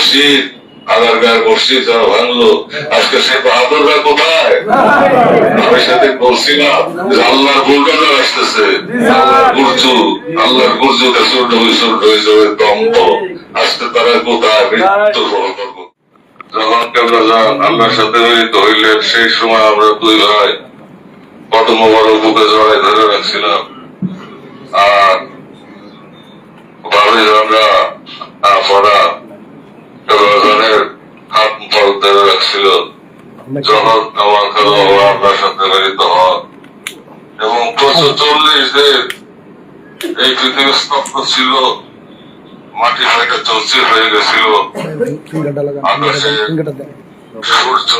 মসজিদ আগারগার মসজিদ যারা ভাঙলো। আজকে সে বাহাদুররা কোথায়? আমি সেদিন বলছিলাম, যে আল্লাহর বুলডোজার আসতেছে? আল্লাহর গুরজু আল্লাহর গুরজুতে চূর্ণ হয়ে চূর্ণ হয়ে যাবে দম্প আজকে তারা কোথায়? মৃত্যু যখন কেমন যান আল্লাহর সাথে মিলিত হইলেন, সেই সময় আমরা দুই ভাই কত মোবারক বুকে জড়াই ধরে রাখছিলাম। আর ভাবি আমরা আমরা রমজানের হাত পর ধরে রাখছিল। যখন আমার খালো আপনার সাথে মিলিত হন এবং প্রচুর চল্লিশ দিন এই পৃথিবী স্তব্ধ ছিল। মাটি ফাইটা চলছিল হয়ে গেছিল। আকাশে সূর্য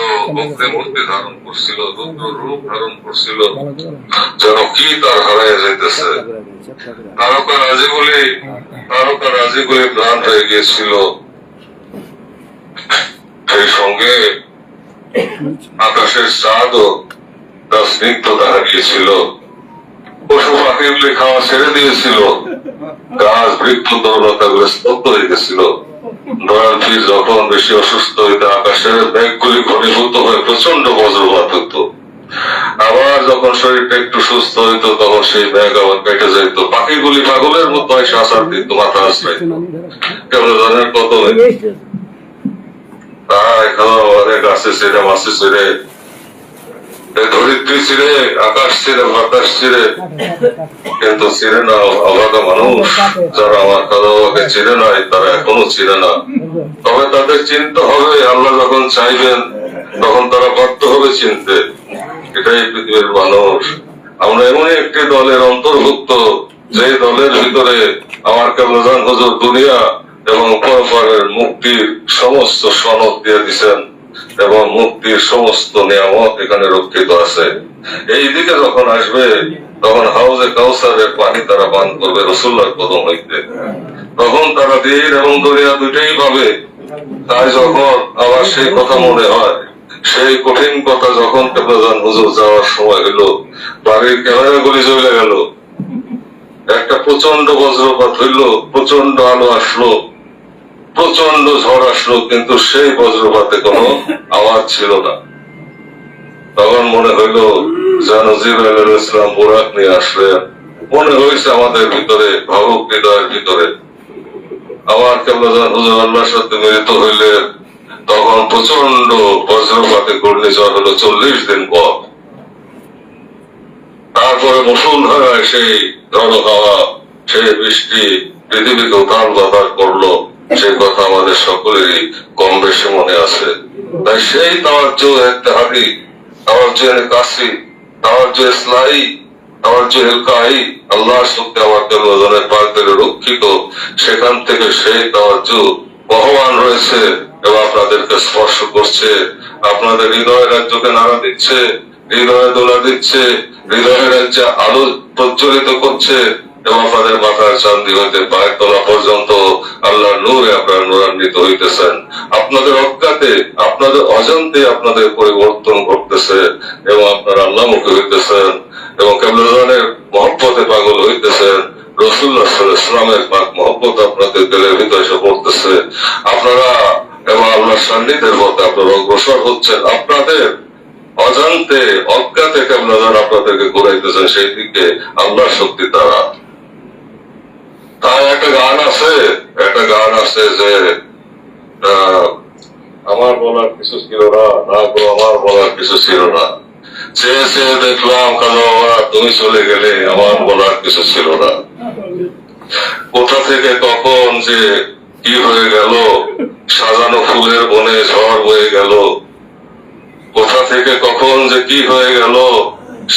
মূর্তি ধারণ করছিল রুদ্র রূপ ধারণ করছিল। যেন কি তার যাইতেছে। তারকা রাজিগুলি তারকা রাজিগুলি প্রাণ হয়ে গিয়েছিল। সেই সঙ্গে আকাশের চাঁদও তার স্নিগ্ধতা হারিয়েছিল পশু পাখিগুলি খাওয়া ছেড়ে দিয়েছিল। গাছ, বৃক্ষ তরলতা গুলো স্তব্ধ হয়ে গেছিল। দয়াল যখন বেশি অসুস্থ হইতে আকাশের ব্যাগগুলি ঘনীভূত হয়ে প্রচণ্ড বজ্রপাত হতো। আবার যখন শরীরটা একটু সুস্থ হইতো, তখন সেই ব্যাগ আবার কেটে যেত পাখিগুলি পাগলের মতো এসে আসার দিত, মাথা আশ্রয় কেমন ধরনের কত তারা এখানে আমাদের গাছে ছেড়ে মাছে ছেড়ে। ধরিত্রী ছিঁড়ে, আকাশ ছিঁড়ে, বাতাস ছিঁড়ে। কিন্তু ছিঁড়ে না মানুষ। যারা আমার কাদাবাকে চিনে নাই, তারা এখনও চিনে না। তবে তাদের চিনতে হবে, আল্লাহ যখন চাইবেন, তখন তারা বাধ্য হবে চিনতে। এটাই পৃথিবীর মানুষ। আমরা এমনই একটি দলের অন্তর্ভুক্ত যে দলের ভিতরে আমার কেমন হজুর দুনিয়া এবং পরপরের মুক্তির সমস্ত সনদ দিয়ে দিছেন এবং মুক্তির সমস্ত নিয়ামত এখানে রক্ষিত আছে। এই দিকে যখন আসবে, তখন হাউজে কাউসারের পানি তারা পান করবে, রসুল্লার কদম হইতে। তখন তারা দিন এবং দুনিয়া দুইটাই পাবে। তাই যখন আবার সেই কথা মনে হয়, সেই কঠিন কথা যখন প্রধান হুজুর যাওয়ার সময় হলো বাড়ির ক্যামেরা গুলি চলে গেল। একটা প্রচণ্ড বজ্রপাত হইল প্রচণ্ড আলো আসলো। প্রচণ্ড ঝড় আসলো, কিন্তু সেই বজ্রপাতে কোনো আওয়াজ ছিল না। তখন মনে হইল যেন জিব্রাইল ইসলাম বোরাক নিয়ে আসলেন মনে হয়েছে আমাদের ভিতরে, ভাবুক হৃদয়ের ভিতরে। আমার কেমন যেন হুজুর আল্লাহর সাথে মিলিত হইলেন তখন প্রচণ্ড বজ্রপাতে ঘূর্ণিঝড় হলো চল্লিশ দিন পর। তারপরে মুসুলধারায় সেই ঝড় হাওয়া, সেই বৃষ্টি পৃথিবীকে উত্তাল বাতার করল। সেই কথা আমাদের সকলেরই কম বেশি মনে আছে। তাই সেই তাওয়াজ্জু ইত্তেহাদি তাওয়াজ্জু কাসি তাওয়াজ্জু ইসলাহি তাওয়াজ্জু ইলকাহি আল্লাহর শক্তি আমার জনের পাক থেকে রক্ষিত। সেখান থেকে সেই তাওয়াজ্জু বহমান রয়েছে এবং আপনাদেরকে স্পর্শ করছে। আপনাদের হৃদয় রাজ্যকে নাড়া দিচ্ছে, হৃদয়ে দোলা দিচ্ছে, হৃদয় রাজ্যে আলো প্রজ্বলিত করছে। এবং আপনাদের মাথার চান্দি হইতে পায়ের তলা পর্যন্ত আল্লাহ নূরে আপনারা নূরান্বিত হইতেছেন। আপনাদের অজ্ঞাতে, আপনাদের অজান্তে আপনাদের পরিবর্তন ঘটতেছে এবং আপনারা আল্লাহমুখী হইতেছেন এবং কেবলের মহব্বতে পাগল হইতেছেন। পাক মহব্বত আপনাদের ভিতরে এসে পড়তেছে। আপনারা এবং সান্নিধ্যের মধ্যে অগ্রসর হচ্ছেন। আপনাদের অজান্তে, অজ্ঞাতে কেমন আপনাদেরকে ঘুরাইতেছেন, সেই দিকে আল্লাহর শক্তি দ্বারা তাই একটা গান আছে, একটা গান আছে যে আমার বলার কিছু ছিল না না গো, আমার বলার কিছু ছিল না। চেয়ে চেয়ে দেখলাম কালো বাবা তুমি চলে গেলে আমার বলার কিছু ছিল না। কোথা থেকে কখন যে কি হয়ে গেল, সাজানো ফুলের বনে ঝড় বয়ে গেল। কোথা থেকে কখন যে কি হয়ে গেল,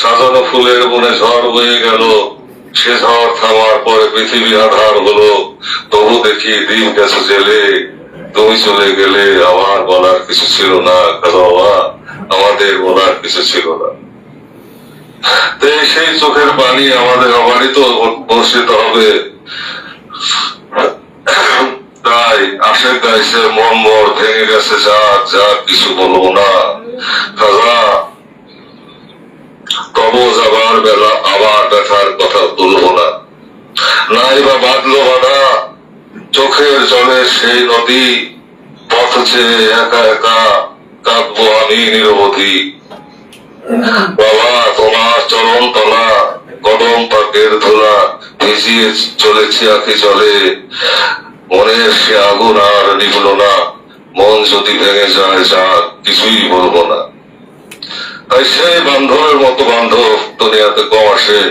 সাজানো ফুলের বনে ঝড় বয়ে গেল। সে ঝড় থামার পরে পৃথিবী আধার হলো, তবু দেখি দিন গেছে জেলে। তুমি চলে গেলে আমার বলার কিছু ছিল না আমাদের বলার কিছু ছিল না। সেই চোখের পানি আমাদের অবারিত বর্ষিত হবে। তাই আসে গাইছে মন মর ভেঙে গেছে, যা যা কিছু বলব না। খাজা তব যাবার বেলা আবার ব্যথার কথা তুলবো না নাই বা বাঁধলো বাধা চোখের জলে সেই নদী যে একা একা কাঁদবো আমি নিরবধি, বাবা, তোমার চরণ তলা কদম পাকের ধুলা ভিজিয়ে চলেছে আখি চলে, মনের সে আগুন আর নিভল না, মন যদি ভেঙে যায়, যা কিছুই বলব না। তাই সেই বান্ধবের মতো বান্ধব দুনিয়াতে কম আসে।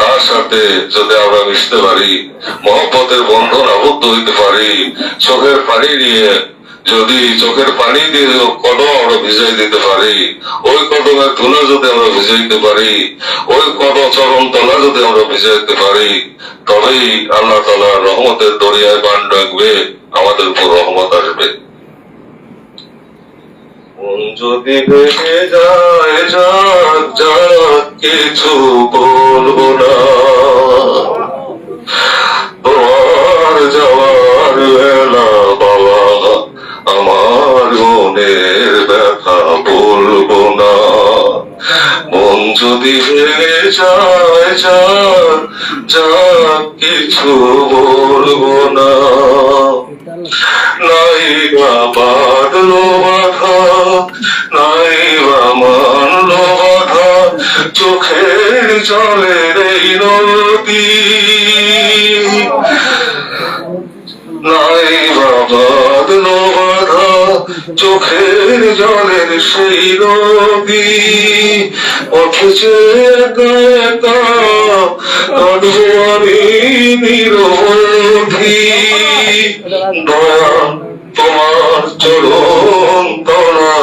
তার সাথে যদি আমরা মিশতে পারি, মহব্বতের বন্ধন আবদ্ধ হইতে পারি, চোখের পানি নিয়ে, যদি চোখের পানি দিয়ে কদম আমরা ভিজাই দিতে পারি, ওই কদমের ধুলা যদি আমরা ভিজাইতে পারি, ওই কদম চরম তলা যদি আমরা ভিজাইতে পারি, তবেই আল্লাহ তালার রহমতের দরিয়ায় বান ডাকবে, আমাদের উপর রহমত আসবে। যদি ভেঙে যায়, যাক যাক, কিছু বলব না। তোমার যাওয়ার বেলা, বাবা, আমার মনের ব্যথা বলব না। মন যদি ভেঙে যায়, যাক যাক, কিছু বলব না। নাই চোখের জলের এই নদী। নাই বাবাদ বাদলো বাধা চোখের জলের সেই নদী। অথচে একা কাঁদবো তোমার চরণ তলা,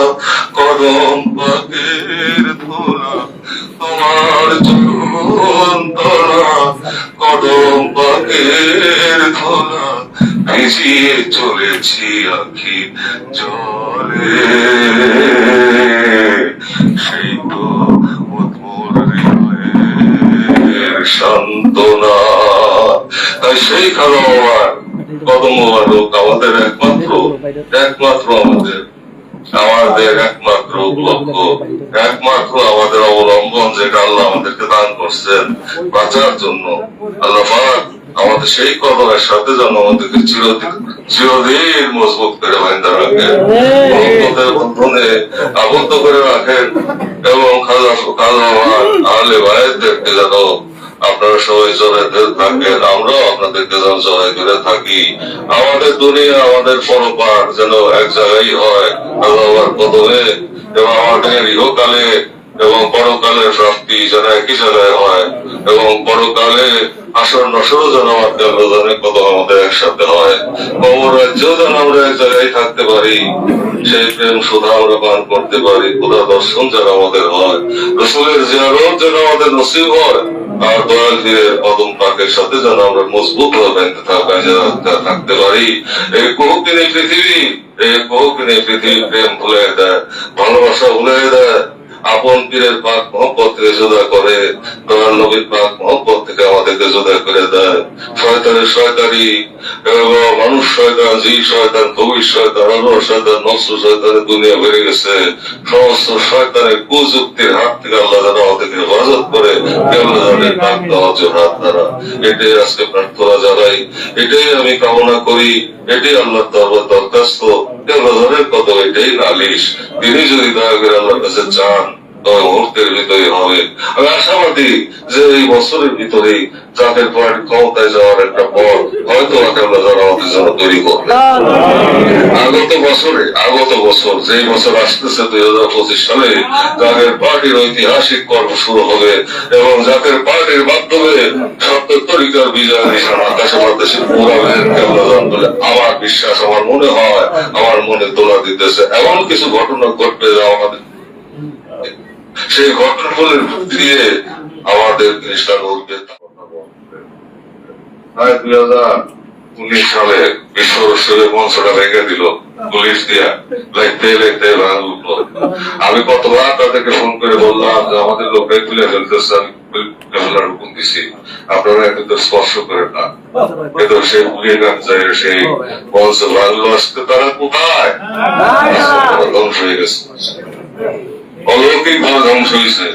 কদম পাকের ধোলা। তোমার কদম ভিজিয়ে চলেছি আখি জলে। সেই তো সান্ত্বনা। তাই সেই কারণ আমার কদম আমাদের একমাত্র একমাত্র আমাদের। আমাদের একমাত্র লক্ষ্য একমাত্র আমাদের অবলম্বন যেটা আল্লাহ আমাদেরকে দান করছেন বাঁচার জন্য। আল্লাহ আমাদের সেই কদমের সাথে যেন আমাদেরকে চিরদিন চিরদিন মজবুত করে বাইন্দা রাখেন বন্ধনে আবদ্ধ করে রাখেন এবং খাজা খাজা আহলে ভাইদেরকে যেন আপনারা সবাই জড়াই থাকেন, আমরাও আপনাদেরকে যেন জড়াই ধরে থাকি। আমাদের দুনিয়া, আমাদের পরপার যেন এক জায়গায় হয়, আল্লাহর কদমে এবং আমাদের ইহকালে এবং পরকালের প্রাপ্তি যেন একই জায়গায় হয় এবং পরকালে আসর নসরও যেন আমাদের আল্লাহ কত আমাদের একসাথে হয়। কবর রাজ্যেও যেন আমরা এক জায়গায় থাকতে পারি, সেই প্রেম সুধা আমরা পান করতে পারি, খোদা দর্শন যেন আমাদের হয়, রসুলের জিয়ারত যেন আমাদের নসিব হয়। আর দয়াল যে কদম পাকের সাথে যেন আমরা মজবুত ভাবে থাকতে পারি এই বহুদিনী পৃথিবী এই বহুদিনী পৃথিবী প্রেম ভুলে দেয় ভালোবাসা ভুলে দেয় আপন পীরের পাক মহব্বত থেকে জোদা করে দয়াল নবীর পাক মহব্বত থেকে আমাদেরকে জোদা করে দেয়। শয়তানের শয়তানি মানুষ শয়তান জি শয়তান কবির শয়তান, আল্লাহ শয়তান নসর শয়তানের দুনিয়া বেড়ে গেছে। সমস্ত শয়তানের কুযুক্তির হাত থেকে আল্লাহ যেন আমাদেরকে হেফাজত করে কেবল জানেন পাক নওয়াজের হাত দ্বারা। এটাই আজকে প্রার্থনা জানাই, এটাই আমি কামনা করি, এটাই আল্লাহ দরবার দরখাস্ত। কেবল জানেন কত, এটাই নালিশ। তিনি যদি দয়া করে আল্লাহর কাছে চান মুহূর্তের ভিতরে হবে। আমি আশাবাদী যে এই বছরের ভিতরে জাতীয় পার্টি ক্ষমতায় যাওয়ার একটা পথ হয়তো যারা আমাদের জন্য তৈরি আগত বছরে, আগত বছর যে বছর আসতেছে দুই হাজার পঁচিশ সালে জাতীয় পার্টির ঐতিহাসিক পর্ব শুরু হবে এবং জাতীয় পার্টির মাধ্যমে সত্য তরিকার বিজয় নিশান আকাশে বাতাসে পুরাবেন কেবল বলে আমার বিশ্বাস, আমার মনে হয়, আমার মনে তোলা দিতেছে। এমন কিছু ঘটনা ঘটবে যা আমাদের সেই ঘটনাগুলোর দিয়ে আমাদের জিনিসটা ঘটবে প্রায় দুই হাজার উনিশ সালে বিশ্ব মঞ্চটা ভেঙে দিল পুলিশ দিয়া। লাইতে লাইতে ভাঙলো আমি কতবার তাদেরকে ফোন করে বললাম যে আমাদের লোকটাই তুলে ফেলতেছে আমি ক্যামেরার হুকুম দিছি। আপনারা কিন্তু স্পর্শ করেন না। কিন্তু সেই পুলিশ যায় সেই মঞ্চ ভাঙলো। আসতে তারা কোথায়? ধ্বংস হয়ে গেছে। অলৌকিক ভাবে ধ্বংস হয়েছে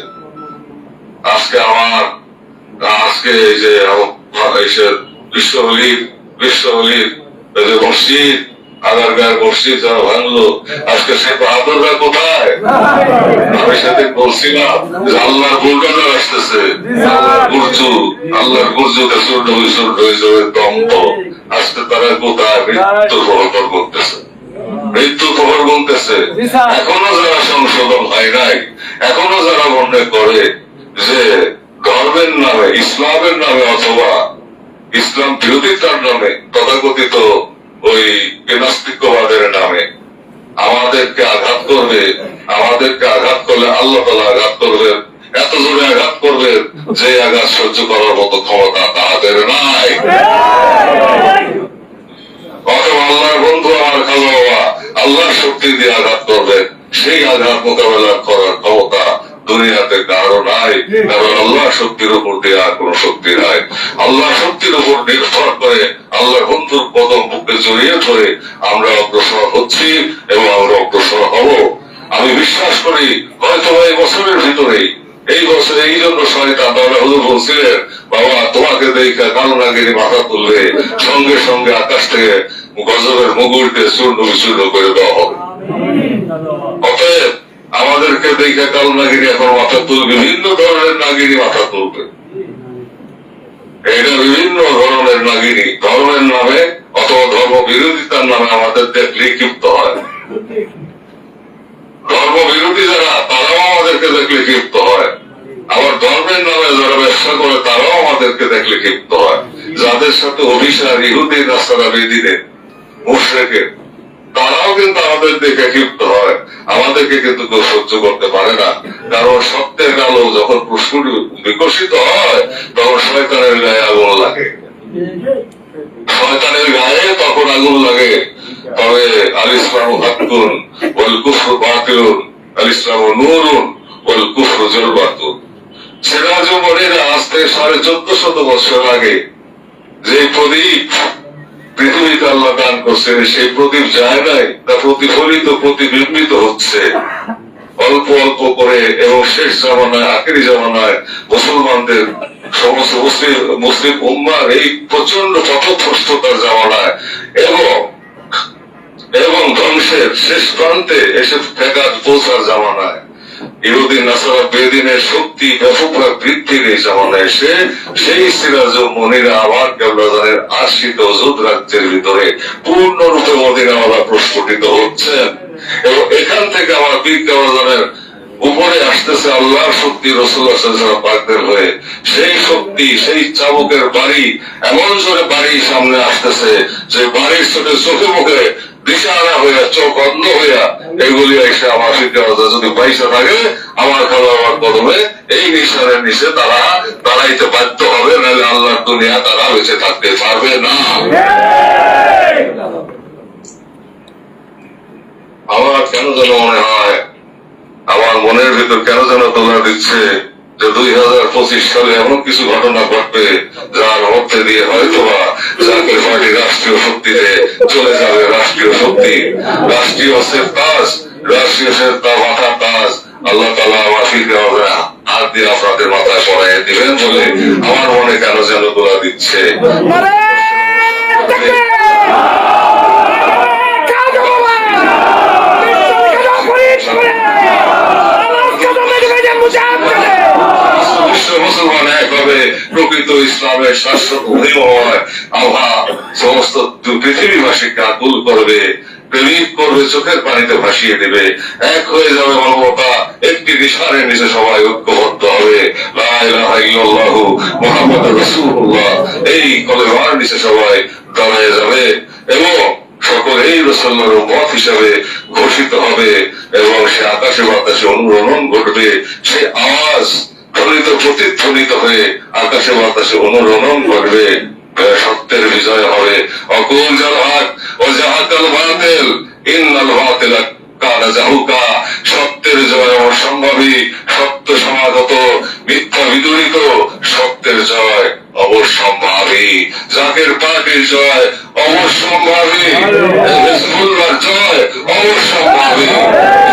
আজকে আমার, আজকে এই যে এই যে মসজিদ আগারগার মসজিদ যারা ভাঙলো, আজকে সে বাহাদুররা কোথায়? আমি সেদিন বলছিলাম যে আল্লাহর বুলডাজার আসতেছে। আল্লাহর গুরজু আল্লাহর গুরজুতে চূর্ণ বিচূর্ণ হয়ে যাবে, দম্ভ। আজকে তারা কোথায় মৃত্যু করতেছে। মৃত্যু খবর বলতেছে। এখনও যারা সংশোধন হয় নাই এখনও যারা মনে করে যে ধর্মের নামে ইসলামের নামে অথবা ইসলাম বিরোধিতার নামে তথাকথিত ওই নাস্তিক্যবাদের নামে আমাদেরকে আঘাত করবে আমাদেরকে আঘাত করলে আল্লাহ তালা আঘাত করবে এত জোরে আঘাত করবে যে আঘাত সহ্য করার মতো ক্ষমতা তাদের নাই। অথবা আল্লাহর বন্ধু আমার খালো বাবা আল্লাহর শক্তি দিয়ে আঘাত করবে সেই আঘাত মোকাবেলা করার ক্ষমতা দুনিয়াতে কারও নাই। কারণ আল্লাহ শক্তির উপর দিয়ে আর কোন শক্তি নাই। আল্লাহ শক্তির উপর নির্ভর করে আল্লাহর বন্ধুর কদম বুকে জড়িয়ে ধরে আমরা অগ্রসর হচ্ছি এবং আমরা অগ্রসর হব। আমি বিশ্বাস করি, হয়তো এই বছরের ভিতরেই এই বছরে এই জন্য শয়তান তাহলে হুজুর বলছিলেন, বাবা, তোমাকে দেখে কালো নাগিনী মাথা তুললে সঙ্গে সঙ্গে আকাশ থেকে গজবের মুগুরকে চূর্ণ বিচূর্ণ করে দেওয়া হবে। অতএব আমাদেরকে দেখে কালো নাগিনী এখন মাথা তুলবে, বিভিন্ন ধরনের নাগিনী মাথা তুলবে। এটা বিভিন্ন ধরনের নাগিনী, ধর্মের নামে অথবা ধর্ম বিরোধিতার নামে আমাদের দেখলে ক্ষিপ্ত হয়। ধর্ম বিরোধী যারা, তারাও আমাদেরকে দেখলে ক্ষিপ্ত হয়। আবার ধর্মের নামে যারা ব্যবসা করে, তারাও আমাদেরকে দেখলে ক্ষিপ্ত হয়। যাদের সাথে অভিশার ইহুদি রাস্তাটা বেদিনে মুশ্রেকে। তারাও কিন্তু আমাদের দেখে ক্ষিপ্ত হয়। আমাদেরকে কিন্তু কেউ সহ্য করতে পারে না। কারণ সত্যের আলো যখন পুষ্পুর বিকশিত হয়, তখন শয়তানের গায়ে আগুন লাগে। শয়তানের গায়ে তখন আগুন লাগে। তবে আল ইসলাম হাক্কুন ওয়াল কুফর বাতিলুন, আল ইসলাম নূরুন ওয়াল কুফর জলবাতুন। সিরাজ মনিরা আজ থেকে সাড়ে চোদ্দ শত বছর আগে যে প্রদীপ পৃথিবীতে আল্লাহ দান করছেন, সেই প্রদীপ নাই, তা প্রতিফলিত, প্রতিবিম্বিত হচ্ছে। অল্প অল্প করে, এবং শেষ জামানায়, আখেরি জামানায় মুসলমানদের, সমস্ত মুসলিম মুসলিম উম্মার এই প্রচণ্ড পথভ্রষ্টতার জামানায়। এবং এবং ধ্বংসের শেষ প্রান্তে এসে ফেকাত পৌঁছার জামানায়। ইহুদিন নাসারা বেদিনের শক্তি ব্যাপকভাবে বৃদ্ধির এই এসে সেই সিরাজ মনিরা আবার অজুদ রাজ্যের ভিতরে পূর্ণরূপে মদিনাওয়ালা প্রস্ফুটিত হচ্ছেন এবং এখান থেকে আমার উপরে আসতেছে আল্লাহর শক্তি হয়ে। সেই শক্তি, সেই চাবুকের বাড়ি, এমন জোরে বাড়ি সামনে আসতেছে যে বাড়ির ছোটে চোখে মুখে দিশাহারা হইয়া, চোখ অন্ধ হইয়া এগুলি এসে আমার শিক্ষা যদি পয়সা থাকে, আমার খালো আমার কদমে এই নিশানের নিচে তারা দাঁড়াইতে বাধ্য হবে, নাহলে আল্লাহর দুনিয়া তারা বেঁচে থাকতে পারবে না। আমার কেন যেন মনে হয়, আমার মনের ভিতর কেন যেন তোলা দিচ্ছে যে দুই হাজার পঁচিশ সালে এমন কিছু ঘটনা ঘটবে, যার মধ্যে দিয়ে হয়তো বা জাতীয় পার্টি রাষ্ট্রীয় শক্তিতে চলে যাবে রাষ্ট্রীয় শক্তি, রাষ্ট্রীয় কাজ রাষ্ট্রীয় তা মাথা তাজ, আল্লাহ তালা ফিরতে হবে। হাত দিয়ে আপনাদের মাথায় পড়াই দিবেন বলে আমার মনে কেন যেন তোলা দিচ্ছে বিশ্ব মুসলমান এক হবে প্রকৃত ইসলামের শাশ্বত হয় আভা সমস্ত পৃথিবীবাসীকে আকুল করবে, প্রেমিক করবে, চোখের পানিতে ভাসিয়ে দেবে। এক হয়ে যাবে মানবতা, একটি নিশানের নিচে সবাই ঐক্যবদ্ধ হবে। মুহাম্মাদুর রাসূলুল্লাহ। এই কলেমার নিচে সবাই দাঁড়ায় যাবে এবং সকল এই রসল্লার মত হিসাবে ঘোষিত হবে এবং সে আকাশে বাতাসে অনুরণন ঘটবে, সে আওয়াজ ধ্বনিত, প্রতিধ্বনিত হয়ে আকাশে বাতাসে অনুরণন করবে সত্যের বিজয় হবে। অকুল জাহাদ ও জাহাকাল বাতিল। ইন্নাল কানা জাহুকা। সত্যের জয় অসম্ভবী, সত্য সমাগত, মিথ্যা বিদরিত, সত্যের জয় অবশ্যম্ভাবী জাকের পার্টির জয় অবশ্যম্ভাবী জয় অবশ্যম্ভাবী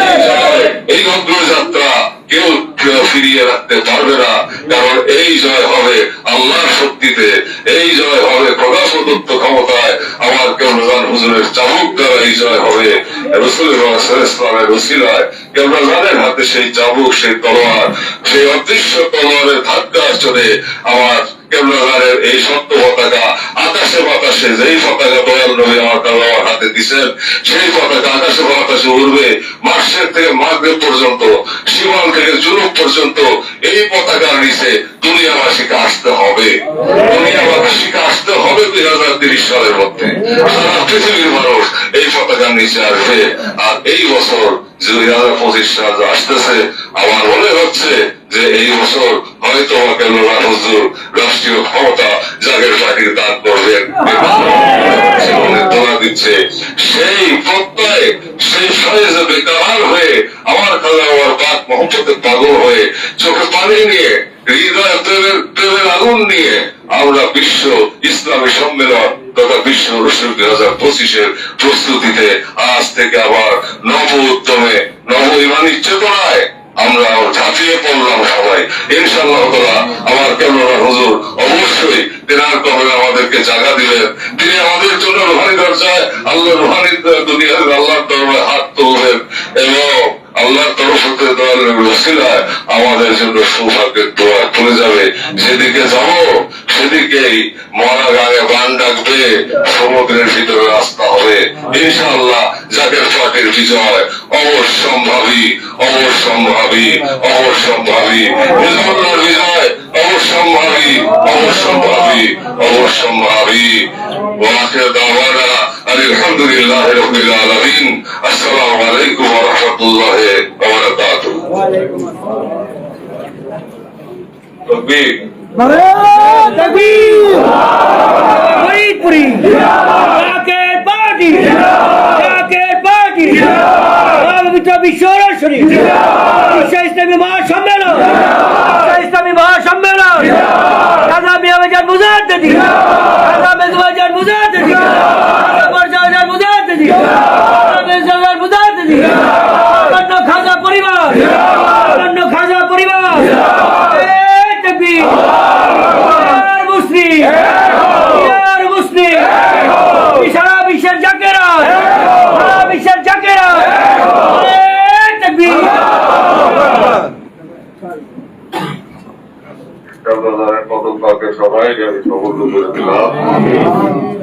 এই জয়, এই অগ্রযাত্রা কেউ কেউ ফিরিয়ে রাখতে পারবে না। কারণ এই জয় হবে আল্লাহর শক্তিতে। এই জয় হবে প্রকাশ প্রদত্ত ক্ষমতায়। আমার কেউ হুজুরের চাবুক দ্বারা এই জয় হবে। রসুল্লাহ ইসলামের রসিলায় যাদের হাতে সেই চাবুক সেই তলোয়ার, সেই অদৃশ্য তলোয়ারের ধাক্কা চলে আমার কেবলাগারের এই সত্য পতাকা আকাশে বাতাসে, যেই পতাকা দয়াল নবী আমার হাতে দিছেন, সেই পতাকা আকাশে বাতাসে উড়বে মার্চের থেকে মাগরে পর্যন্ত সীমান থেকে জুনুব পর্যন্ত, এই পতাকার নিচে দুনিয়াবাসীকে আসতে হবে। দুনিয়াবাসীকে আসতে হবে দুই হাজার তিরিশ সালের মধ্যে। সারা পৃথিবীর মানুষ এই পতাকার নিচে আসবে। আর এই বছর দুই হাজার পঁচিশ সাল আসতেছে, আমার মনে হচ্ছে যে এই বছর হয়তো লোলা হুজুর রাষ্ট্রীয় ক্ষমতা জাগের পার্টির দান করবেন দিচ্ছে। সেই প্রত্যয়, সেই হয়ে আমার আমার পাগল হয়ে চোখে পানি নিয়ে, হৃদয় প্রেমের প্রেমের আগুন নিয়ে আমরা বিশ্ব ইসলামী সম্মেলন তথা বিশ্ব রসুল দুই হাজার পঁচিশের প্রস্তুতিতে আজ থেকে আবার নব উদ্যমে, নব ইমানি চেতনায় আমরা ঝাঁপিয়ে পড়লাম সবাই। ইনশাল্লাহ তালা আমার কেমন হুজুর, অবশ্যই তেনার কবে আমাদেরকে জায়গা দিলেন তিনি আমাদের জন্য রোহানি দরজায়, আল্লাহ রোহানি দুনিয়ার আল্লাহর দরবারে হাত তুলবেন। রসিলায় আমাদের জন্য সৌভাগ্যের দোয়া তুলে যাবে। যেদিকে যাব, সেদিকেই মরা গায়ে বান ডাকবে, সমুদ্রের ভিতরে রাস্তা হবে। ইনশাআল্লাহ জাকের পার্টির বিজয়, অবশ্যম্ভাবী অবশ্যম্ভাবী অবশ্যম্ভাবী। হিজবুল্লাহর বিজয়, অবশ্যম্ভাবী অবশ্যম্ভাবী অবশ্যম্ভাবী। ওয়াখির দাওয়ানা, আলহামদুলিল্লাহ রাব্বিল আলামিন। আসসালামু আলাইকুম ওয়া রাহমাতুল্লাহি তকবীর। তাকবীর ফরিদপুরি ইসলামী মহাসম্মেলন বিশ্ব ইসলামী মহাসম্মেলন কাজা মিয়াবাজার মুজাদ দিদি কাজা মেজবাজার মুজাদ দিদি কাজা বরজাবাজার মুজাদ দিদি কাজা মেজবাজার মুজাদ দিদি অন্য খাজা পরিবার অন্য খাজা পরিবার এই তাকবীর ইয়ার মুসলিম ইয়ার মুসলিম সারা বিশ্বের জাকেরা সারা বিশ্বের জাকেরা এই তাকবীর ইনশাআল্লাহ কদম পাকে সবাই আমি সবুজ করে দিলাম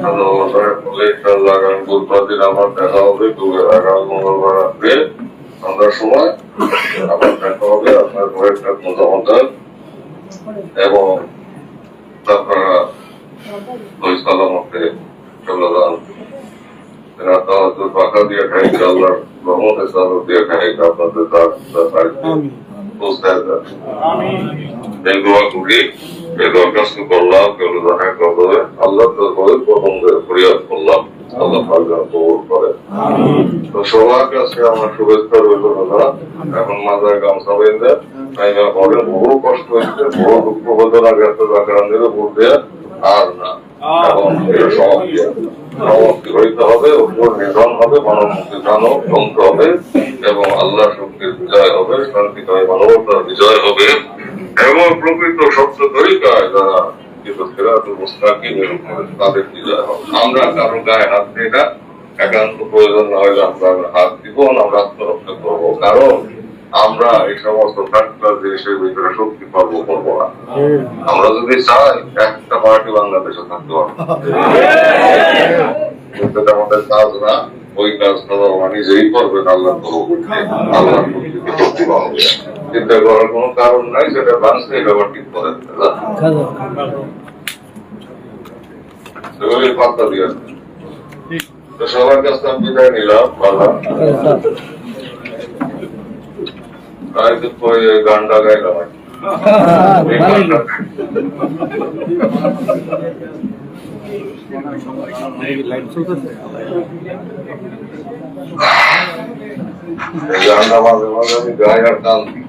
আল্লাহ তাআলা বলে ইনশাআল্লাহ আগামী বুধবার দিন আমার দেখা হবে দুপুর আগামী মঙ্গলবার রাত্রে সন্ধ্যার সময়। আবার দেখা হবে আপনার ঘরের মতামত এবং আপনারা ওই সালামতে চলে যান। দিয়ে খাই আল্লাহর রহমতের সালাম দিয়ে খাই আপনাদের তার তার পৌঁছায় দেন। এই দোয়া করি এই দরখাস্ত করলাম কেউ দেখা করবে আল্লাহ ফরিয়াদ করলাম আল্লাহ পাল্লা কবুল করে। তো সবার কাছে আমার শুভেচ্ছা রইল, দাদা। এখন মাথায় গামছা বেঁধে তাই না করেন বহু কষ্ট হয়েছে, বহু দুঃখ বেদনা গেছে জাগরানের উপর দিয়ে আর না। এবং আল্লাহ শক্তির হবে শান্তিময় প্রকৃত সত্য তরিকায় যারা তাদের আমরা কারও গায়ে হাত দিই না একান্ত প্রয়োজন না হলে আমরা হাত দিব না আমরা আত্মরক্ষা করব। কারণ আমরা এই সমস্ত দেশের ভিতরে শক্তি পাবো করব না। আমরা যদি চাই একটা পার্টি বাংলাদেশে থাকতে পারব। কিন্তু আমাদের কাজ না ওই কাজ বাবা নিজেই করবেন আল্লাহ আল্লাহ শক্তি পাবো। চিন্তা করার কোনো কারণ নাই সেটা এটা আবার ঠিক করে সেগুলি পাত্তা দিয়ে তো সবার কাছে আমি বিদায় নিলাম তো গানটা গাইলাম আর গানটা মাঝে মাঝে আমি গাই আর গান দিই।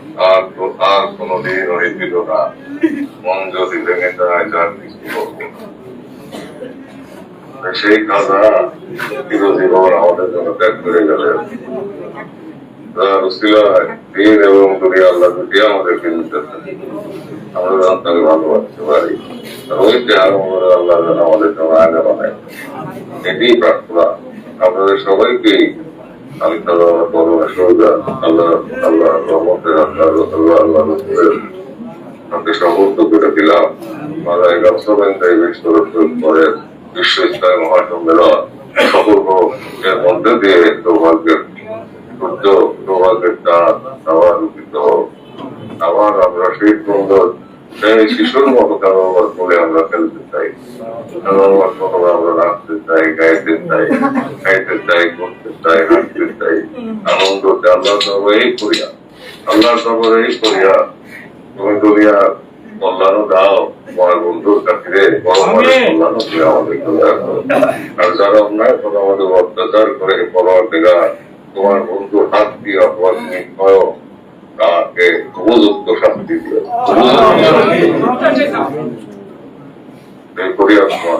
আর কোনোদিন হয়েছিল না। মন যদি ভেঙে যায় যার সেই কাজা চিরজীবন আমাদের জন্য ত্যাগ করে গেলেন। আমরা ভালোবাসতে পারি। আল্লাহ আমাদের জন্য আগে আপনাদের সবাইকেই আমি তারা করোনা আল্লাহ আল্লাহ আল্লাহ আল্লাহ রসুলের আপনি সমর্থ করে দিলাম। মারা এগারো সবাই তাই বিশ্ব করে বিশ্ব ইসলাম মহাসম্মেলন সফল এর মধ্যে দিয়ে সৌভাগ্যের সূর্য, সৌভাগ্যের চাঁদ আবার উদিত আবার আমরা সেই সুন্দর শিশুর মতো কারোবার করে আমরা খেলতে চাই। কারোবার মতো আমরা নাচতে চাই গাইতে চাই খাইতে চাই করতে চাই হাঁটতে চাই। আনন্দ আল্লাহ সবাই করিয়া আল্লাহ সবাই করিয়া তুমি দুনিয়া কল্যাণ দাও তোমার বন্ধুর কাছে কল্যাণ তুমি আমাদেরকে আর যারা অন্যায় করে আমাদের অত্যাচার করে তোমার বন্ধুর হাত দিয়ে অপরাধ নির্ভয় তাকে উপযুক্ত শাস্তি দিও করিয়া তোমার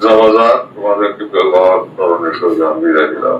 জামাজা তোমাদেরকে ব্যবহার করণের সঙ্গে আমি দিলাম